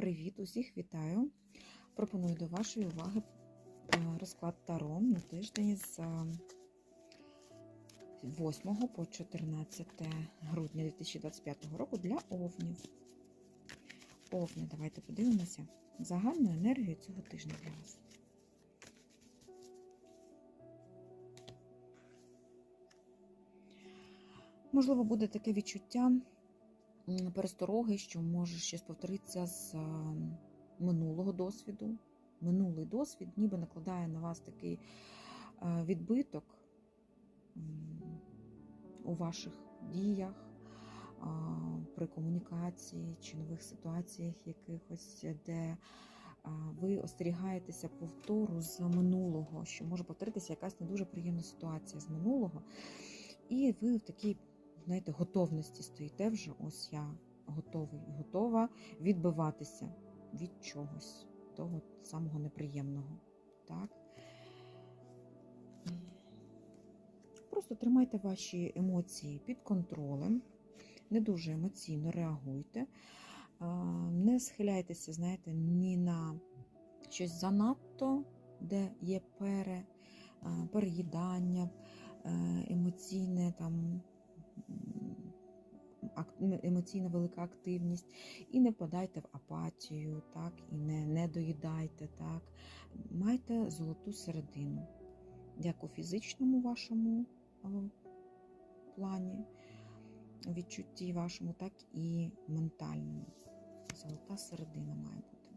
Привіт, усіх вітаю! Пропоную до вашої уваги е, розклад Таро на тиждень з е, 8 по 14 грудня 2025 року для овнів. Овни, давайте подивимося загальну енергію цього тижня для вас. Можливо, буде таке відчуття перестороги, що може щось повторитися з минулого досвіду. Минулий досвід ніби накладає на вас такий відбиток у ваших діях, при комунікації чи нових ситуаціях якихось, де ви остерігаєтеся повтору з минулого, що може повторитися якась не дуже приємна ситуація з минулого. І ви в такій, знаєте, готовності стоїте вже. Ось я готовий, готова відбиватися від чогось, того самого неприємного. Так? Просто тримайте ваші емоції під контролем, не дуже емоційно реагуйте, не схиляйтеся, знаєте, ні на щось занадто, де є пере, переїдання, е, емоційне там. Емоційна велика активність, і не впадайте в апатію, так, і не, не доїдайте. Так. Майте золоту середину, як у фізичному вашому плані, відчутті вашому, так і ментальному. Золота середина має бути.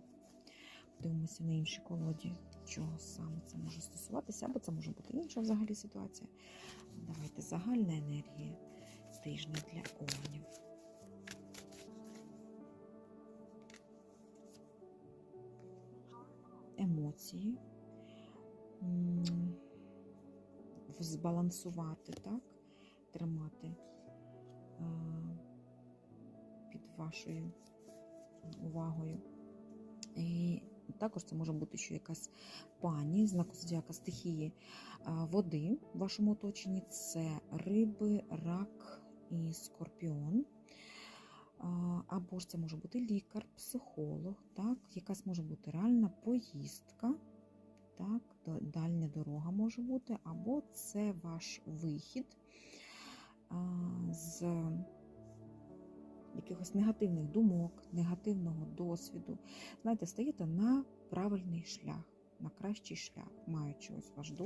Подивимося на іншій колоді, чого саме це може стосуватися, або це може бути інша взагалі ситуація. Давайте загальна енергія тижня для овнів. Емоції. Збалансувати, так? Тримати е, під вашою увагою. І також це може бути ще якась пані, знаку зодіака стихії е, води в вашому оточенні це риби, рак і скорпіон. Або ж це може бути лікар, психолог, так? якась може бути реальна поїздка, так? дальня дорога може бути, або це ваш вихід з якихось негативних думок, негативного досвіду. Знаєте, стаєте на правильний шлях, на кращий шлях, маючи ось ваш досвід.